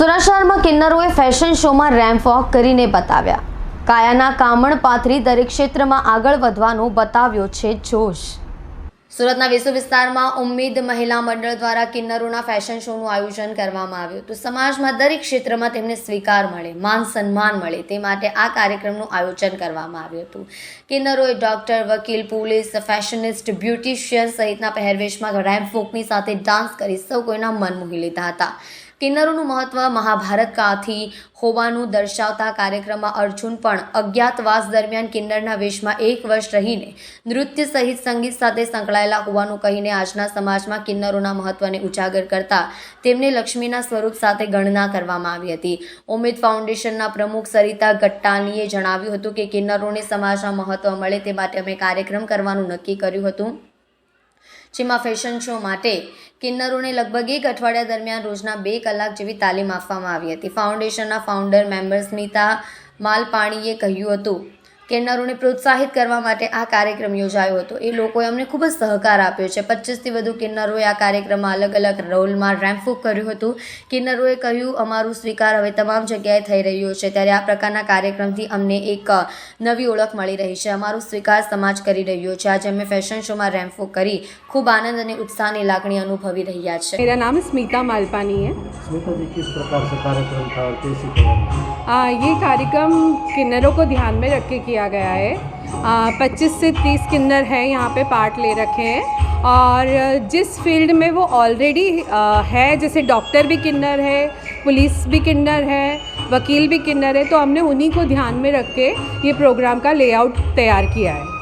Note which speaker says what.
Speaker 1: સુરત શહેરમાં કિન્નરોએ ફેશન શોમાં રેમ્પ વોક કરીને બતાવ્યા. કાયાના કામણ પાથરી દરેક ક્ષેત્રમાં આગળ વધવાનો બતાવ્યો છે જોશ. સુરતના વિશ્વ વિસ્તારમાં ઉમ્મીદ મહિલા મંડળ દ્વારા કિન્નરોના ફેશન શોનું આયોજન કરવામાં આવ્યું હતું. સમાજમાં દરેક ક્ષેત્રમાં તેમને સ્વીકાર મળે, માન સન્માન મળે, તે માટે આ કાર્યક્રમનું આયોજન કરવામાં આવ્યું હતું. કિન્નરોએ ડોક્ટર, વકીલ, પોલીસ, ફેશનિસ્ટ, બ્યુટિશિયન સહિતના પહેરવેશમાં રેમ્પ વોકની સાથે ડાન્સ કરી સૌ કોઈના મન મોહી લીધા હતા. કિન્નરોનું મહત્વ મહાભારત કાથી હોવાનું દર્શાવતા કાર્યક્રમમાં અર્જુન પણ અજ્ઞાતવાસ દરમિયાન કિન્નરના વેશમાં એક વર્ષ રહીને નૃત્ય સહિત સંગીત સાથે સંકળાયેલા હોવાનું કહીને આજના સમાજમાં કિન્નરોના મહત્વને ઉજાગર કરતા તેમને લક્ષ્મીના સ્વરૂપ સાથે ગણના કરવામાં આવી હતી. ઉમેદ ફાઉન્ડેશનના પ્રમુખ સરિતા ગટ્ટાનીએ જણાવ્યું હતું કે કિન્નરોને સમાજમાં મહત્વ મળે તે માટે અમે કાર્યક્રમ કરવાનું નક્કી કર્યું હતું. જેમાં ફેશન શો માટે કિન્નરોને લગભગ એક અઠવાડિયા દરમિયાન રોજના બે કલાક જેવી તાલીમ આપવામાં આવી હતી. ફાઉન્ડેશનના ફાઉન્ડર મેમ્બર સ્મિતા માલપાણીએ કહ્યું હતું કિન્નરોને પ્રોત્સાહિત કરવા માટે આ કાર્યક્રમ યોજાયો હતો એ લોકોએ અમને ખૂબ જ સહકાર આપ્યો છે પચીસથી વધુ કિન્નરોએ આ કાર્યક્રમમાં અલગ અલગ રોલમાં રેમ્પવોક કર્યું હતું કિન્નરોએ કહ્યું અમારું સ્વીકાર હવે તમામ જગ્યાએ થઈ રહ્યો છે ત્યારે આ પ્રકારના કાર્યક્રમથી અમને એક અ, નવી ઓળખ મળી રહી છે અમારું સ્વીકાર સમાજ કરી રહ્યો છે આજે અમે ફેશન શોમાં રેમ્પવોક કરી ખૂબ આનંદ અને ઉત્સાહની લાગણી અનુભવી રહ્યા છે
Speaker 2: मेरा नाम स्मिता मालपानी है
Speaker 3: स्मिता जी किस प्रकार से कार्यक्रम था और कैसी तैयारी
Speaker 2: आ, ये कार्यक्रम किन्नरों को ध्यान में रख के किया गया है। पच्चीस से तीस किन्नर हैं यहाँ पे पार्ट ले रखे हैं। और जिस फ़ील्ड में वो ऑलरेडी है, जैसे डॉक्टर भी किन्नर है, पुलिस भी किन्नर है, वकील भी किन्नर है तो हमने उन्हीं को ध्यान में रख के ये प्रोग्राम का लेआउट तैयार किया है।